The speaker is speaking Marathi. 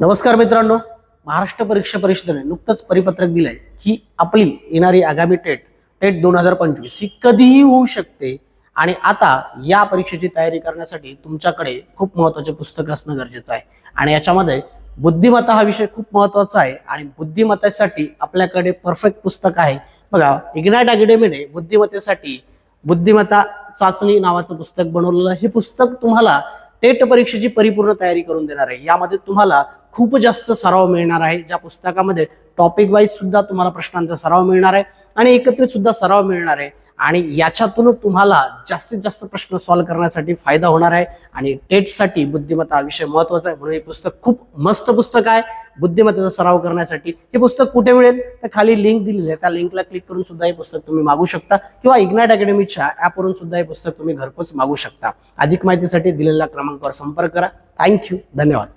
नमस्कार मित्रांनो. महाराष्ट्र परीक्षा परिषदेने नुकतंच परिपत्रक दिलंय की आपली येणारी आगामी टेट टेट दोन हजार पंचवीस ही कधीही होऊ शकते. आणि आता या परीक्षेची तयारी करण्यासाठी तुमच्याकडे खूप महत्त्वाचे पुस्तक असणं गरजेचं आहे. आणि याच्यामध्ये बुद्धिमत्ता हा विषय खूप महत्त्वाचा आहे. आणि बुद्धिमत्तेसाठी आपल्याकडे परफेक्ट पुस्तक आहे. बघा इग्नाइट अकॅडमीने बुद्धिमत्तेसाठी बुद्धिमत्ता चाचणी नावाचं पुस्तक बनवलेलं हे पुस्तक तुम्हाला टेट परीक्षेची परिपूर्ण तयारी करून देणार आहे. यामध्ये तुम्हाला खूप जास्त सराव मिळणार आहे. ज्या पुस्तकामध्ये टॉपिक वाईज सुद्धा तुम्हाला प्रश्नांचा सराव मिळणार आहे आणि एकत्रित सुद्धा सराव मिळणार आहे. आणि याच्यातून तुम्हाला जास्तीत जास्त प्रश्न सॉल्व्ह करण्यासाठी फायदा होणार आहे. आणि टेटसाठी बुद्धिमत्ता विषय महत्त्वाचा आहे. म्हणून हे पुस्तक खूप मस्त पुस्तक आहे. बुद्धिमत्तेचा सराव करण्यासाठी हे पुस्तक कुठे मिळेल? तर खाली लिंक दिलेली आहे. त्या लिंकला क्लिक करून सुद्धा हे पुस्तक तुम्ही मागू शकता. किंवा इग्नाइट अकॅडमीच्या ॲपवरून सुद्धा हे पुस्तक तुम्ही घरपोच मागू शकता. अधिक माहितीसाठी दिलेल्या क्रमांकावर संपर्क करा. थँक्यू धन्यवाद.